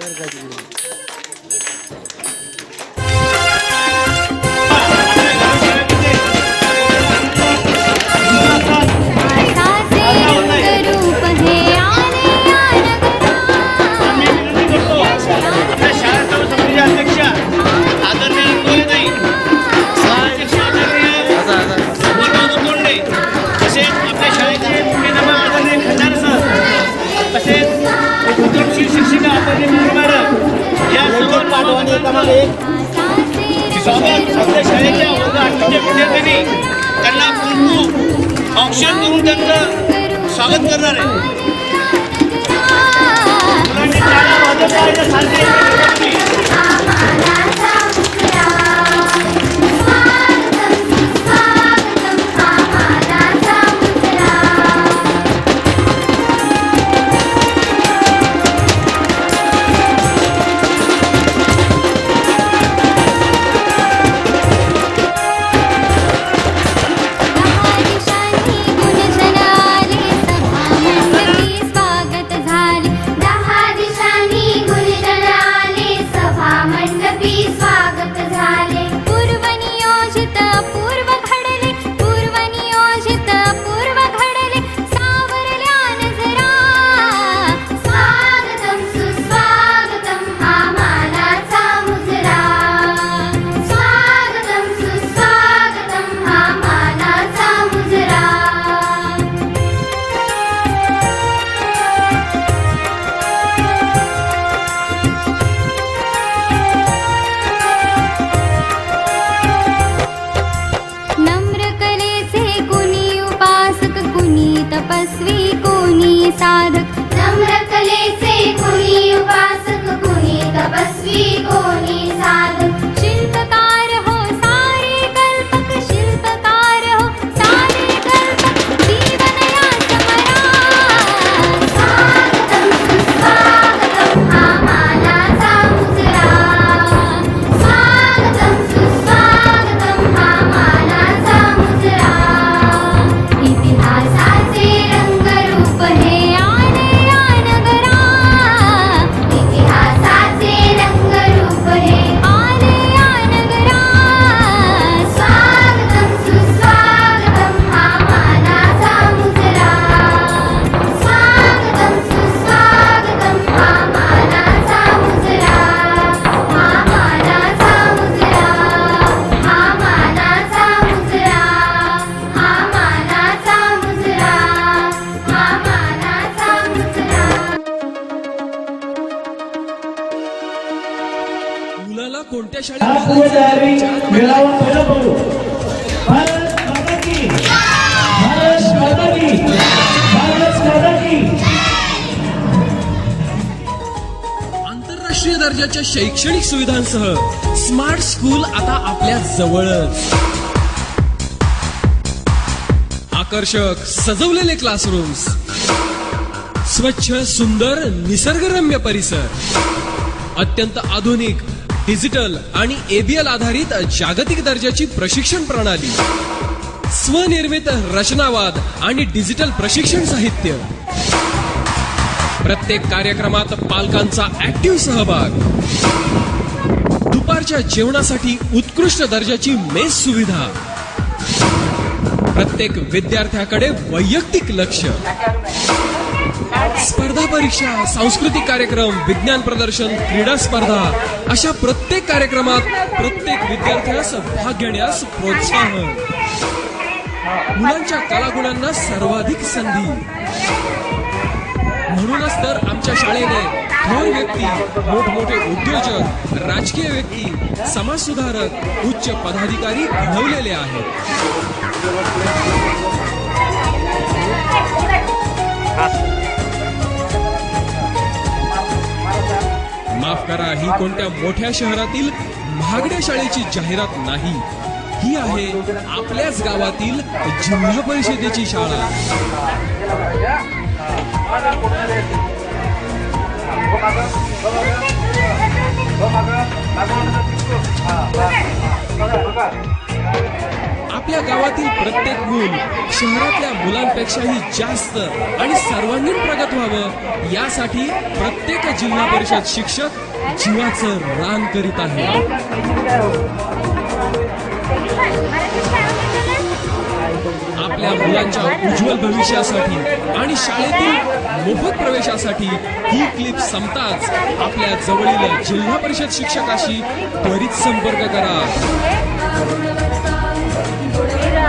Serga de शाळेच्या वर्ग आठवीच्या विद्यार्थ्यांनी त्यांना कुंकू औक्षण करून त्यांचं स्वागत करणार आहे मुलांनी टाळ्या वाजत світ. की. आंतरराष्ट्रीय दर्जाच्या शैक्षणिक सुविधांसह स्मार्ट स्कूल आता आपल्या जवळच. आकर्षक सजवलेले क्लासरूम्स स्वच्छ सुंदर निसर्गरम्य परिसर. अत्यंत आधुनिक डिजिटल आणि एबीएल आधारित जागतिक दर्जाची प्रशिक्षण प्रणाली स्वनिर्मित रचनावाद आणि डिजिटल प्रशिक्षण साहित्य. प्रत्येक कार्यक्रमात पालकांचा ऍक्टिव्ह सहभाग. दुपारच्या जेवणासाठी उत्कृष्ट दर्जाची मेस सुविधा. प्रत्येक विद्यार्थ्याकडे वैयक्तिक लक्ष. स्पर्धा परीक्षा सांस्कृतिक कार्यक्रम विज्ञान प्रदर्शन क्रीडा स्पर्धा अशा प्रत्येक कार्यक्रमात प्रत्येक विद्यार्थ्यास भाग घेण्यास प्रोत्साहन. मुलांच्या कलागुणांना सर्वाधिक संधी. म्हणूनच तर आमच्या शाळेने थोर व्यक्ती मोठमोठे उद्योजक राजकीय व्यक्ती समाजसुधारक उच्च पदाधिकारी घडवलेले आहेत. माफ करा ही कोणत्या मोठ्या शहरातील महागड्या शाळेची जाहिरात नाही ही आहे आपल्याच गावातील जिल्हा परिषदेची शाळा आपल्या गावातील प्रत्येक मूल शहरातल्या मुलांपेक्षाही जास्त आणि सर्वांगीण प्रगत व्हावं यासाठी प्रत्येक जिल्हा परिषद शिक्षक जीवाचं रान करीत आहे. आपल्या मुलांच्या उज्ज्वल भविष्यासाठी आणि शाळेतील मोफत प्रवेशासाठी ही क्लिप संपताच आपल्या जवळील जिल्हा परिषद शिक्षकाशी त्वरित संपर्क करा.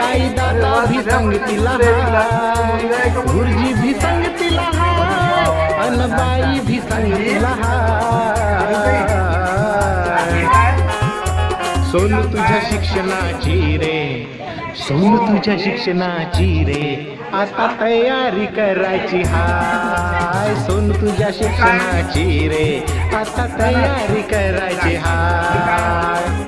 ताई दादा भी संगतीला हाय गुरुजी भी संगतीला अन अनबाई भी संगतीला हाय सोनू तुझ्या शिक्षणाची रे. सोनू तुझ्या शिक्षणाची रे. आता तयारी करायची हाय. सोनू तुझ्या शिक्षणाची रे. आता तयारी करायची हाय.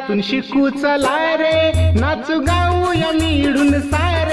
खेडातून शिकू चला रे. नाचू गाऊ या मिळून सारे.